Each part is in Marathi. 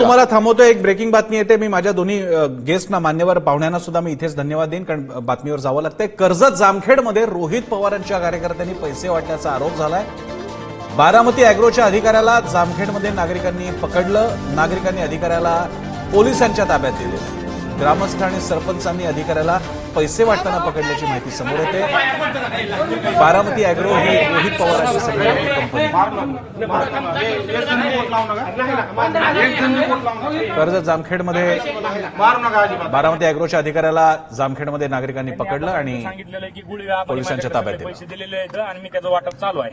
तुम्हाला थांबवतो एक ब्रेकिंग बातमी येते. मी माझ्या दोन्ही गेस्टना मान्यवर पाहुण्यांना सुद्धा मी इथेच धन्यवाद देईन कारण बातमीवर जावं लागतंय. कर्जत जामखेडमध्ये रोहित पवारांच्या कार्यकर्त्यांनी पैसे वाटण्याचा आरोप झालाय. बारामती अॅग्रोच्या अधिकाऱ्याला जामखेडमध्ये नागरिकांनी पकडलं. नागरिकांनी अधिकाऱ्याला पोलिसांच्या ताब्यात दिले. ग्रामस्थ आणि सरपंचांनी अधिकाऱ्याला पैसे वाटताना पकडल्याची माहिती समोर येते. बारामती अॅग्रो ही रोहित पवारांची सगळी कंपनी कर्ज जामखेडमध्ये बारामती अॅग्रोच्या अधिकाऱ्याला जामखेडमध्ये नागरिकांनी पकडलं आणि पोलिसांच्या ताब्यात पैसे दिलेले आहेत आणि मी त्याचं वाटप चालू आहे.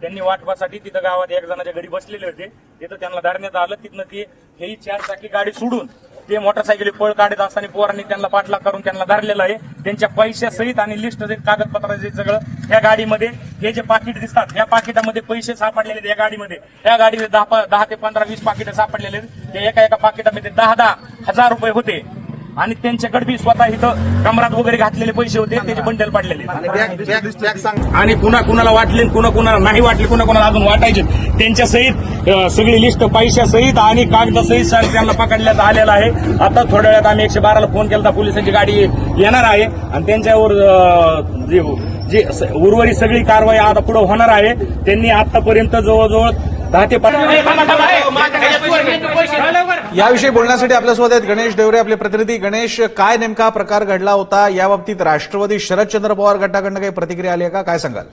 त्यांनी वाटपासाठी तिथं गावात एक जणाच्या घरी बसलेले होते. तिथं त्यांना धाडण्यात आलं. तिथनं ते हेही चार चाकी गाडी सोडून ते मोटरसायकली पळ काढत असताना पोरांनी त्यांना पाठलाग करून त्यांना धरलेलं आहे. त्यांच्या पैशासहित आणि लिस्ट कागदपत्राचे सगळं ह्या गाडीमध्ये हे जे पाकिट दिसतात ह्या पाकिटामध्ये पैसे सापडलेले आहेत या गाडीमध्ये. या गाडीमध्ये दहा प- दहा ते पंधरा वीस पाकिटं सापडलेले आहेत. ते एका एका पाकिटामध्ये दहा दहा हजार रुपये होते. आणि त्यांच्याकडे बी स्वतः इथं कमरात वगैरे घातलेले पैसे होते त्याचे बंडल पडलेले. आणि कुणा कुणाला वाटले कुणा कुणाला नाही वाटले कुणा कुणाला अजून वाटायचे. त्यांच्या सहित सगळी लिस्ट पैशासहित आणि कागदासहित सर त्यांना पकडण्यात आलेला आहे. आता थोड्या वेळात आम्ही एकशे बाराला फोन केला होता, पोलिसांची गाडी येणार आहे. आणि त्यांच्यावर जे जे उर्वरित सगळी कारवाई आता पुढे होणार आहे. त्यांनी आतापर्यंत जवळजवळ दहा ते पंधरा याविषयी बोलण्यासाठी आपल्यासोबत आहेत गणेश देवरे आपले प्रतिनिधी. गणेश काय नेमका प्रकार घडला होता? या बाबतीत राष्ट्रवादी शरदचंद्र पवार गटाकडनं काही प्रतिक्रिया आली आहे का? काय सांगाल?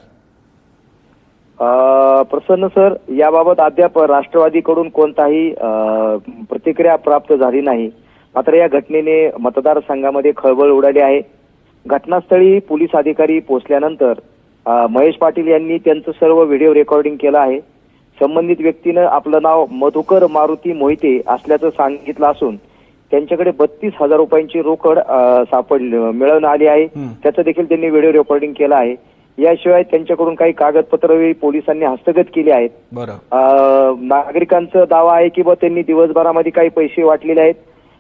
प्रसन्न सर याबाबत अद्याप राष्ट्रवादीकडून कोणताही प्रतिक्रिया प्राप्त झाली नाही. मात्र या घटनेने मतदारसंघामध्ये खळबळ उडाली आहे. घटनास्थळी पोलीस अधिकारी पोहोचल्यानंतर महेश पाटील यांनी त्यांचं सर्व व्हिडिओ रेकॉर्डिंग केलं आहे. संबंधित व्यक्तीनं आपलं नाव मधुकर मारुती मोहिते असल्याचं सांगितलं असून त्यांच्याकडे बत्तीस हजार रुपयांची रोकड अ, सापड मिळवून आली आहे. त्याचं देखील त्यांनी व्हिडिओ रेकॉर्डिंग केलं आहे. याशिवाय त्यांच्याकडून काही कागदपत्रही पोलिसांनी हस्तगत केली आहेत. नागरिकांचा दावा आहे की बा त्यांनी दिवसभरामध्ये काही पैसे वाटलेले आहेत.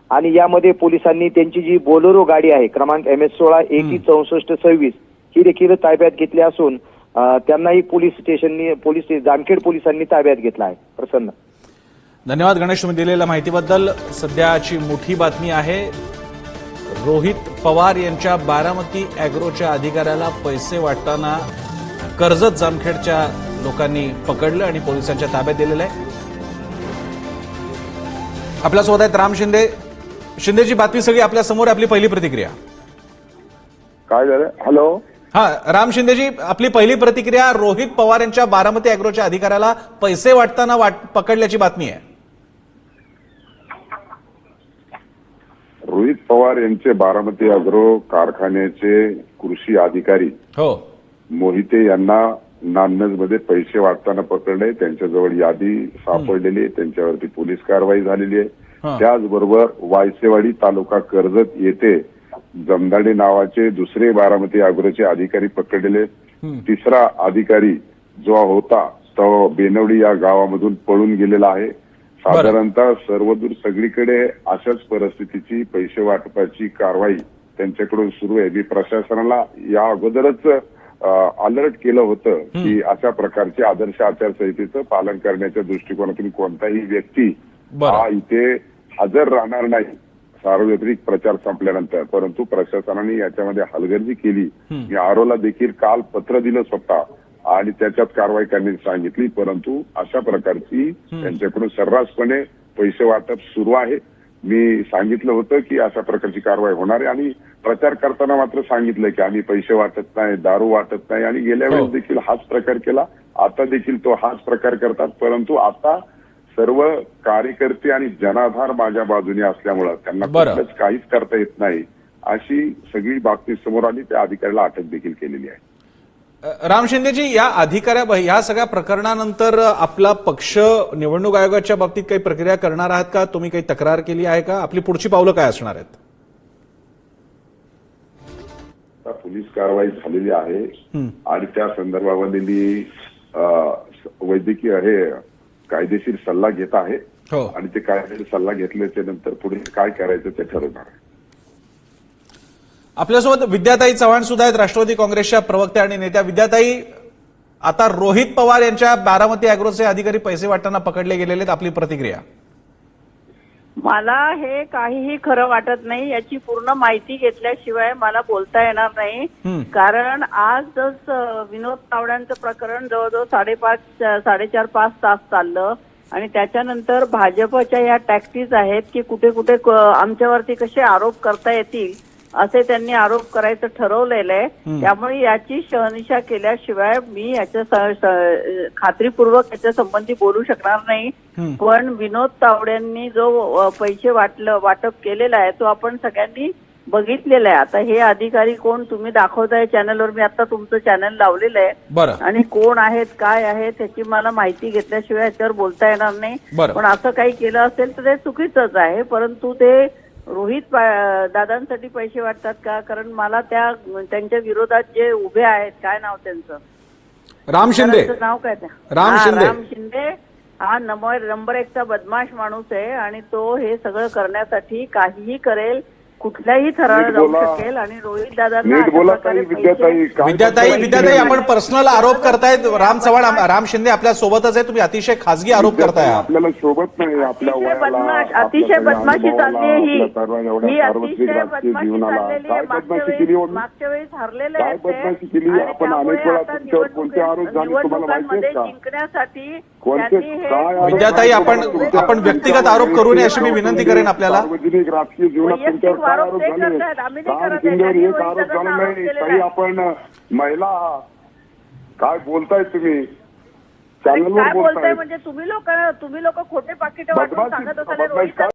आणि यामध्ये पोलिसांनी त्यांची जी बोलेरो गाडी आहे क्रमांक एम एस सोळा एकी चौसष्ट सव्वीस ही देखील ताब्यात घेतली असून त्यांनाही पोलीस स्टेशननी पोलीस जामखेड पोलिसांनी ताब्यात घेतला आहे. प्रसन्न. धन्यवाद गणेश तुम्ही दिलेल्या माहितीबद्दल. सध्याची मोठी बातमी आहे रोहित पवार यांच्या बारामती अॅग्रोच्या अधिकाऱ्याला पैसे वाटताना कर्जत जामखेडच्या लोकांनी पकडलं आणि पोलिसांच्या ताब्यात दिलेलं आहे. आपल्यासोबत आहेत राम शिंदे. शिंदेची बातमी सगळी आपल्यासमोर. आपली पहिली प्रतिक्रिया. काय झालं? हॅलो? हा राम शिंदेजी आपली पहिली प्रतिक्रिया रोहित पवार यांच्या बारामती अॅग्रोच्या अधिकाऱ्याला पैसे वाटताना वाट पकडल्याची बातमी आहे. रोहित पवार यांचे बारामती अग्रो कारखान्याचे कृषी अधिकारी हो. मोहिते यांना नान्नजमध्ये पैसे वाटताना पकडले. त्यांच्याजवळ यादी सापडलेली आहे. त्यांच्यावरती पोलीस कारवाई झालेली. आहे. त्याचबरोबर वायसेवाडी तालुका कर्जत येथे जमदाडे नावाचे दुसरे बारामती अग्रोचे अधिकारी पकडलेले. तिसरा अधिकारी जो होता तो बेनवडी या गावामधून पळून गेलेला आहे. साधारणतः सर्वदूर सगळीकडे अशाच परिस्थितीची पैसे वाटपाची कारवाई त्यांच्याकडून सुरू आहे. मी प्रशासनाला या अगोदरच अलर्ट केलं होतं की अशा प्रकारचे आदर्श आचारसंहितेचं पालन करण्याच्या दृष्टिकोनातून कोणताही व्यक्ती. हा इथे हजर राहणार नाही. सार्वत्रिक प्रचार संपल्यानंतर परंतु प्रशासनाने याच्यामध्ये हलगर्जी केली. मी आरोला देखील काल पत्र दिलं स्वतः आणि त्याच्यात कारवाई करण्याची सांगितली परंतु अशा प्रकारची त्यांच्याकडून सर्रासपणे पैसे वाटप सुरू आहे. मी सांगितलं होतं की अशा प्रकारची कारवाई होणार आहे आणि प्रचार करताना मात्र सांगितलं की आम्ही पैसे वाटत नाही दारू वाटत नाही आणि गेल्या हो. वेळेस देखील हाच प्रकार केला. आता देखील तो हाच प्रकार करतात परंतु आता सर्व कार्यकर्ते आणि जनाधार माझ्या बाजूने असल्यामुळं त्यांना काहीच करता येत नाही अशी सगळी बाबतीत समोर आली त्या अधिकाऱ्याला अटक देखील केलेली आहे. राम शिंदेजी या अधिकाऱ्या या सगळ्या प्रकरणानंतर आपला पक्ष निवडणूक आयोगाच्या बाबतीत काही प्रक्रिया करणार आहात का? तुम्ही काही तक्रार केली आहे का? आपली पुढची पावलं काय असणार आहेत? पोलीस कारवाई झालेली आहे. आणि त्या संदर्भामध्ये मी वैद्यकीय हे कायदेशीर सल्ला घेत आहे हो. आणि ते कायदेशीर सल्ला घेतल्याच्या नंतर पुढे काय करायचं ते ठरवणार आहे. आपल्यासोबत विद्याताई चव्हाण सुद्धा आहेत राष्ट्रवादी काँग्रेसच्या प्रवक्त्या आणि नेत्या. विद्याताई आता रोहित पवार यांच्या बारामती अॅग्रोचे अधिकारी पैसे वाटताना पकडले गेलेले आहेत आपली प्रतिक्रिया. मला हे काहीही खरं वाटत नाही याची पूर्ण माहिती घेतल्याशिवाय मला बोलता येणार नाही. कारण आज जस विनोद तावड्यांचं प्रकरण जवळजवळ साडेपाच साडेचार पाच तास चाललं आणि त्याच्यानंतर भाजपच्या या टॅक्टिस आहेत की कुठे कुठे आमच्यावरती कसे आरोप करता येतील असे त्यांनी आरोप करायचं ठरवलेलं आहे. त्यामुळे याची शहनिशा केल्याशिवाय मी याच्या खात्रीपूर्वक याच्या संबंधी बोलू शकणार नाही. पण विनोद तावड्यांनी जो पैसे वाटलं वाटप केलेला आहे तो आपण सगळ्यांनी बघितलेला आहे. आता हे अधिकारी कोण? तुम्ही दाखवताय चॅनलवर. मी आता तुमचं चॅनल लावलेलं आहे. आणि कोण आहेत काय आहेत त्याची मला माहिती घेतल्याशिवाय याच्यावर बोलता येणार नाही. पण असं काही केलं असेल तर ते चुकीचंच आहे. परंतु ते रोहित दादांसाठी पैसे वाटतात का कारण मला त्या त्यांच्या विरोधात जे उभे आहेत काय नाव त्यांचं राम शिंदे नाव काय? राम शिंदे. राम शिंदे हा नंबर नंबर एकचा बदमाश माणूस आहे आणि तो हे सगळं करण्यासाठी काहीही करेल कुठल्याही थराला जाऊ बोला. शकेल आणि रोहित नीट बोला ताई पैसे- विद्याताई काय विद्याताई विद्याताई? आपण पर्सनल आरोप करतायत राम चव्हाण आम- राम शिंदे आपल्या सोबतच आहे तुम्ही अतिशय खासगी आरोप करताय हा. आपल्याला शोभत नाही आपल्या अतिशय वयाला बदमाश आपल्या अतिशय सगळ्या बदमाशी अनुभवाला, चालली आहे ही आपल्या सर्व एवढ्या ही सार्वत्रिक अतिशय राजकीय बदमाशी जीवनाला चाललेली काय मागच्या बदमाशी केली वेळेस मागच्या वेळेस हरलेले काय आहेत ते. बदमाशी केली? आणि आपण त्यामुळे अनेक वेळा आता तुमच्यावर कोणते आरोप झाले तुम्हाला माहिती निवडणुकांमध्ये आहेत का? जिंकण्यासाठी कोणते त्यांनी हे काय आरोप विद्याताई, आपण-? आपण व्यक्तिगत आरोप करू नये अशी मी विनंती करेन आपल्याला. सार्वजनिक राजकीय जीवनात वैयक्तिक तुमच्यावर आरोप आरोप ते झाले करतायत. आम्ही नाही राम करत आहे. शिंदेवर त्यांनी एक रोहित आरोप दादांना झाला आरोप नाही केलेला काही आहे. आपण महिला आहात. काय बोलताय तुम्ही चॅनलवर काय बोलताय बोलताय म्हणजे तुम्ही लोक तुम्ही लोक खोटे पाकिट वाटून बदमाशी सांगत असाल बदमाशी रोहित काय